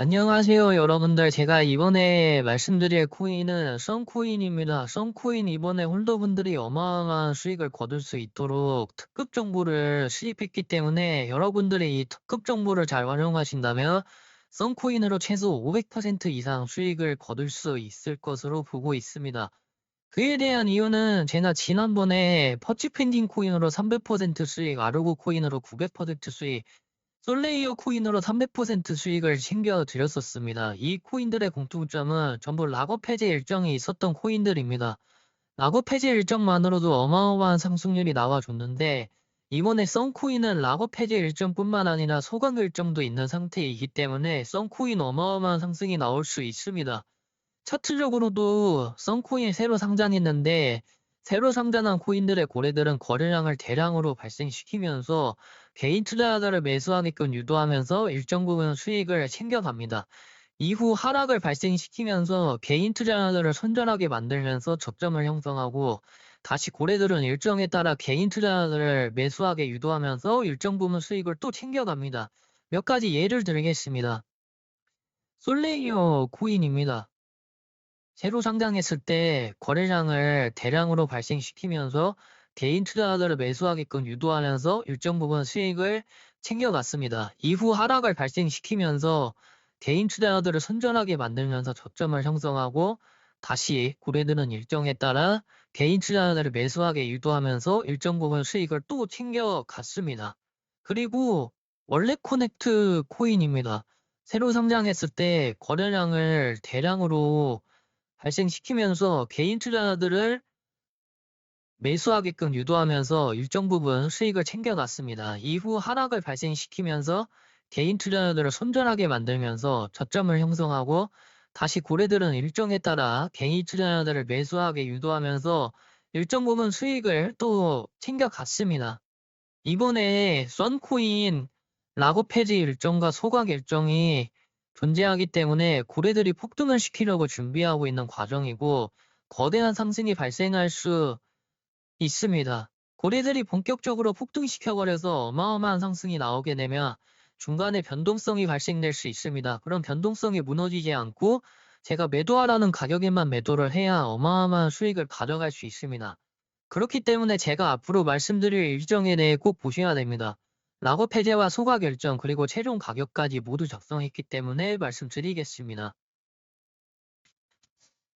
안녕하세요, 여러분들. 제가 이번에 말씀드릴 코인은 썬코인입니다. 썬코인 이번에 홀더분들이 어마어마한 수익을 거둘 수 있도록 특급 정보를 수집했기 때문에 여러분들이 이 특급 정보를 잘 활용하신다면 썬코인으로 최소 500% 이상 수익을 거둘 수 있을 것으로 보고 있습니다. 그에 대한 이유는 제가 지난번에 퍼치 펜딩 코인으로 300% 수익, 아르고 코인으로 900% 수익, 솔레이어 코인으로 300% 수익을 챙겨드렸었습니다. 이 코인들의 공통점은 전부 락업 해제 일정이 있었던 코인들입니다. 락업 해제 일정만으로도 어마어마한 상승률이 나와줬는데 이번에 썬코인은 락업 해제 일정뿐만 아니라 소강 일정도 있는 상태이기 때문에 썬코인 어마어마한 상승이 나올 수 있습니다. 차트적으로도 썬코인 새로 상장했는데 새로 상장한 코인들의 고래들은 거래량을 대량으로 발생시키면서 개인 투자자들을 매수하게끔 유도하면서 일정 부분 수익을 챙겨갑니다. 이후 하락을 발생시키면서 개인 투자자들을 선전하게 만들면서 저점을 형성하고 다시 고래들은 일정에 따라 개인 투자자들을 매수하게 유도하면서 일정 부분 수익을 또 챙겨갑니다. 몇 가지 예를 들겠습니다. 솔레이어 코인입니다. 새로 상장했을 때 거래량을 대량으로 발생시키면서 개인 투자자들을 매수하게끔 유도하면서 일정 부분 수익을 챙겨갔습니다. 이후 하락을 발생시키면서 개인 투자자들을 선전하게 만들면서 저점을 형성하고 다시 고래들은 일정에 따라 개인 투자자들을 매수하게 유도하면서 일정 부분 수익을 또 챙겨갔습니다. 그리고 원래 코넥트 코인입니다. 새로 상장했을 때 거래량을 대량으로 발생시키면서 개인 투자자들을 매수하게끔 유도하면서 일정 부분 수익을 챙겨갔습니다. 이후 하락을 발생시키면서 개인 투자자들을 손절하게 만들면서 저점을 형성하고 다시 고래들은 일정에 따라 개인 투자자들을 매수하게 유도하면서 일정 부분 수익을 또 챙겨갔습니다. 이번에 썬코인 락업 해지 일정과 소각 일정이 존재하기 때문에 고래들이 폭등을 시키려고 준비하고 있는 과정이고 거대한 상승이 발생할 수 있습니다. 고래들이 본격적으로 폭등시켜버려서 어마어마한 상승이 나오게 되면 중간에 변동성이 발생될 수 있습니다. 그런 변동성이 무너지지 않고 제가 매도하라는 가격에만 매도를 해야 어마어마한 수익을 가져갈 수 있습니다. 그렇기 때문에 제가 앞으로 말씀드릴 일정에 대해 꼭 보셔야 됩니다. 락업 해제와 소각 결정 그리고 최종 가격까지 모두 작성했기 때문에 말씀드리겠습니다.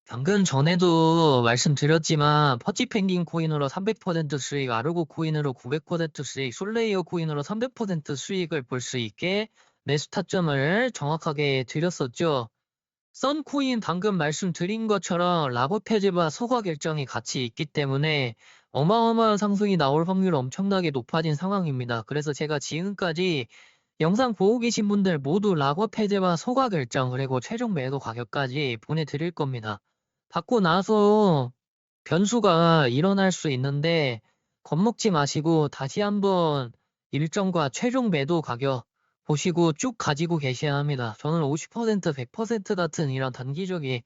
방금 전에도 말씀드렸지만 퍼치 펭귄 코인으로 300% 수익, 아르고 코인으로 900% 수익, 솔레이어 코인으로 300% 수익을 볼 수 있게 매수 타점을 정확하게 드렸었죠. 썬코인 방금 말씀드린 것처럼 락업 해제와 소각 결정이 같이 있기 때문에 어마어마한 상승이 나올 확률이 엄청나게 높아진 상황입니다. 그래서 제가 지금까지 영상 보고 계신 분들 모두 락업 해제와 소각 결정 그리고 최종 매도 가격까지 보내드릴 겁니다. 받고 나서 변수가 일어날 수 있는데 겁먹지 마시고 다시 한번 일정과 최종 매도 가격 보시고 쭉 가지고 계셔야 합니다. 저는 50% 100% 같은 이런 단기적인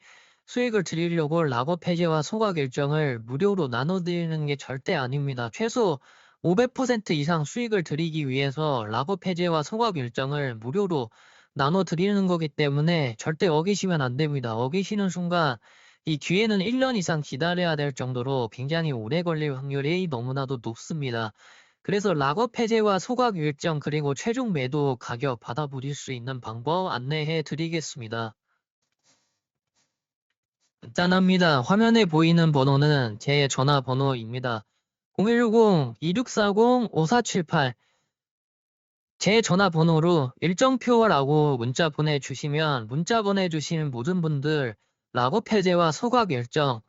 수익을 드리려고 락업 해제와 소각 일정을 무료로 나눠드리는 게 절대 아닙니다. 최소 500% 이상 수익을 드리기 위해서 락업 해제와 소각 일정을 무료로 나눠드리는 거기 때문에 절대 어기시면 안 됩니다. 어기시는 순간 이 뒤에는 1년 이상 기다려야 될 정도로 굉장히 오래 걸릴 확률이 너무나도 높습니다. 그래서 락업 해제와 소각 일정 그리고 최종 매도 가격 받아보실 수 있는 방법 안내해 드리겠습니다. 간단합니다. 화면에 보이는 번호는 제 전화번호입니다. 010-2640-5478 제 전화번호로 일정표라고 문자 보내주시면 문자 보내주신 모든 분들 락업 해제와 소각 일정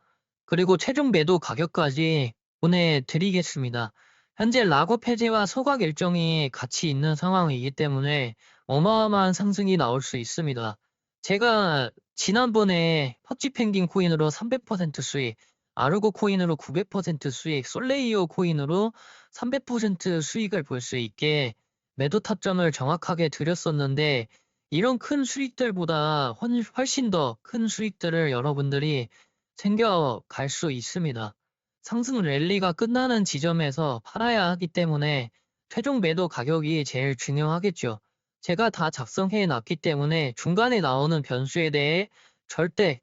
그리고 최종 매도 가격까지 보내드리겠습니다. 현재 락업 해제와 소각 일정이 같이 있는 상황이기 때문에 어마어마한 상승이 나올 수 있습니다. 제가 지난번에 퍼치 펭귄 코인으로 300% 수익, 아르고 코인으로 900% 수익, 솔레이어 코인으로 300% 수익을 볼 수 있게 매도 타점을 정확하게 드렸었는데 이런 큰 수익들보다 훨- 훨씬 더 큰 수익들을 여러분들이 챙겨갈 수 있습니다. 상승 랠리가 끝나는 지점에서 팔아야 하기 때문에 최종 매도 가격이 제일 중요하겠죠. 제가 다 작성해 놨기 때문에 중간에 나오는 변수에 대해 절대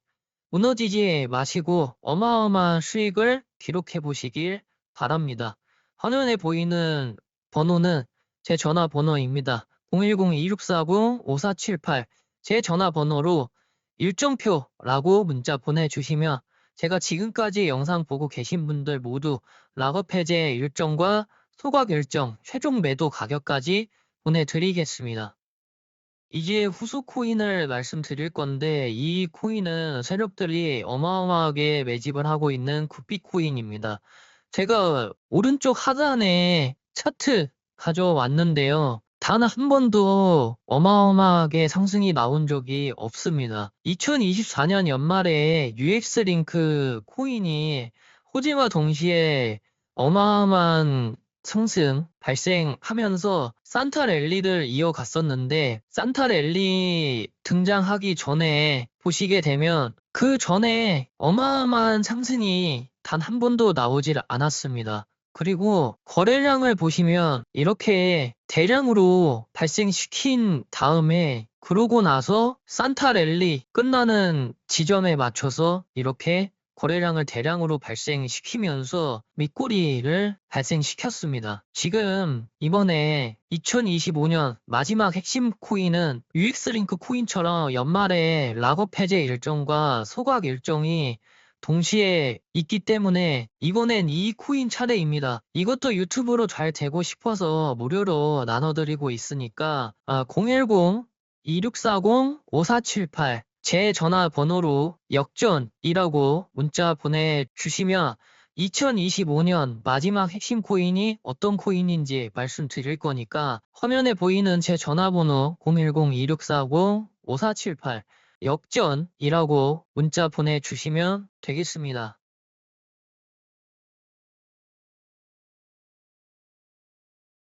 무너지지 마시고 어마어마한 수익을 기록해 보시길 바랍니다. 화면에 보이는 번호는 제 전화번호입니다. 010-2640-5478 제 전화번호로 일정표라고 문자 보내주시면 제가 지금까지 영상 보고 계신 분들 모두 락업 해제 일정과 소각 일정, 최종 매도 가격까지 보내드리겠습니다. 이제 후속 코인을 말씀드릴 건데 이 코인은 세력들이 어마어마하게 매집을 하고 있는 굿비 코인입니다. 제가 오른쪽 하단에 차트 가져왔는데요. 단 한 번도 어마어마하게 상승이 나온 적이 없습니다. 2024년 연말에 UX 링크 코인이 호재와 동시에 어마어마한 상승 발생하면서 산타 랠리를 이어갔었는데 산타 랠리 등장하기 전에 보시게 되면 그 전에 어마어마한 상승이 단 한 번도 나오질 않았습니다. 그리고 거래량을 보시면 이렇게 대량으로 발생시킨 다음에 그러고 나서 산타 랠리 끝나는 지점에 맞춰서 이렇게 거래량을 대량으로 발생시키면서 밑꼬리를 발생시켰습니다. 지금 이번에 2025년 마지막 핵심 코인은 UX링크 코인처럼 연말에 락업 해제 일정과 소각 일정이 동시에 있기 때문에 이번엔 이 코인 차례입니다. 이것도 유튜브로 잘 되고 싶어서 무료로 나눠드리고 있으니까 아, 010-2640-5478 제 전화번호로 역전이라고 문자 보내주시면 2025년 마지막 핵심 코인이 어떤 코인인지 말씀드릴 거니까 화면에 보이는 제 전화번호 010-2640-5478 역전이라고 문자 보내주시면 되겠습니다.